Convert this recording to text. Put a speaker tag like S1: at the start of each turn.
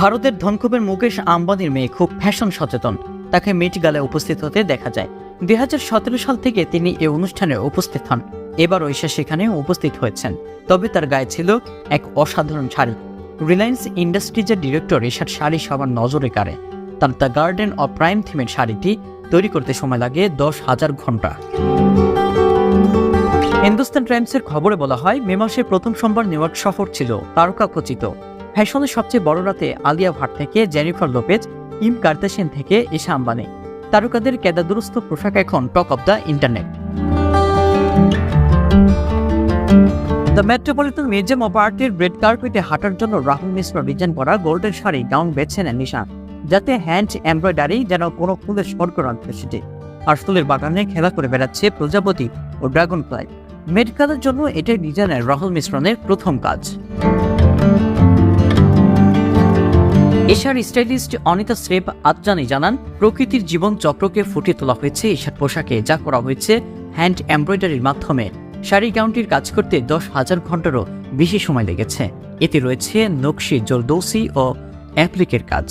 S1: ভারতের ধনকুবের মুকেশ আম্বানির মেয়ে খুব ফ্যাশন সচেতন। তাকে মিট গালে উপস্থিত হতে দেখা যায়। দুই হাজার সতেরো সাল থেকে তিনি এই অনুষ্ঠানে উপস্থিত হন। এবার ঐশা সেখানে উপস্থিত হয়েছেন। তবে তার গায়ে ছিল এক অসাধারণ শাড়ি। রিলায়েন্স ইন্ডাস্ট্রিজের ডিরেক্টর এসার শাড়ি সবার নজরে কাড়ে। তার দ্য গার্ডেন অফ প্রাইম থিমের শাড়িটি তৈরি করতে সময় লাগে দশ হাজার ঘণ্টা। হিন্দুস্তান টাইমসের খবরে বলা হয়, মে মাসের প্রথম সোমবার নিউইয়র্ক সফর ছিল তারকা তারকাখচিত। ফ্যাশনের সবচেয়ে বড় রাতে আলিয়া ভাট থেকে জেনিফার লোপেজ, ইম কার্দাসিয়ান থেকে ঈশা আম্বানি। তারকাদের কেদাদুরস্ত পোশাক এখন talk of the internet. The Metropolitan Museum of আর্টের রেড কার্পেটে হাঁটার জন্য রাহুল মিশ্র ডিজাইন করা গোল্ডেন শাড়ি, গাউন বেছে নেন নিশা। যাতে হ্যান্ড এমব্রয়ডারি যেন কোনো ফুলের স্বর্গরাজ সেটি। আর ফুলের বাগানে খেলা করে বেড়াচ্ছে প্রজাপতি ও ড্রাগন ফ্লাই। মেডিকেলের জন্য এটাই ডিজাইনের রাহুল মিশ্রণের প্রথম কাজ। এশার স্টাইলিস্ট অনিতা শ্রেব আদজানি জানান, প্রকৃতির জীবন চক্রকে ফুটিয়ে তোলা হয়েছে এশার পোশাকে, যা করা হয়েছে হ্যান্ড এমব্রয়ডারির মাধ্যমে। শাড়ি গাউনটির কাজ করতে দশ হাজার ঘন্টারও বেশি সময় লেগেছে। এতে রয়েছে নকশি জলদৌসি ও অ্যাপ্লিকের কাজ।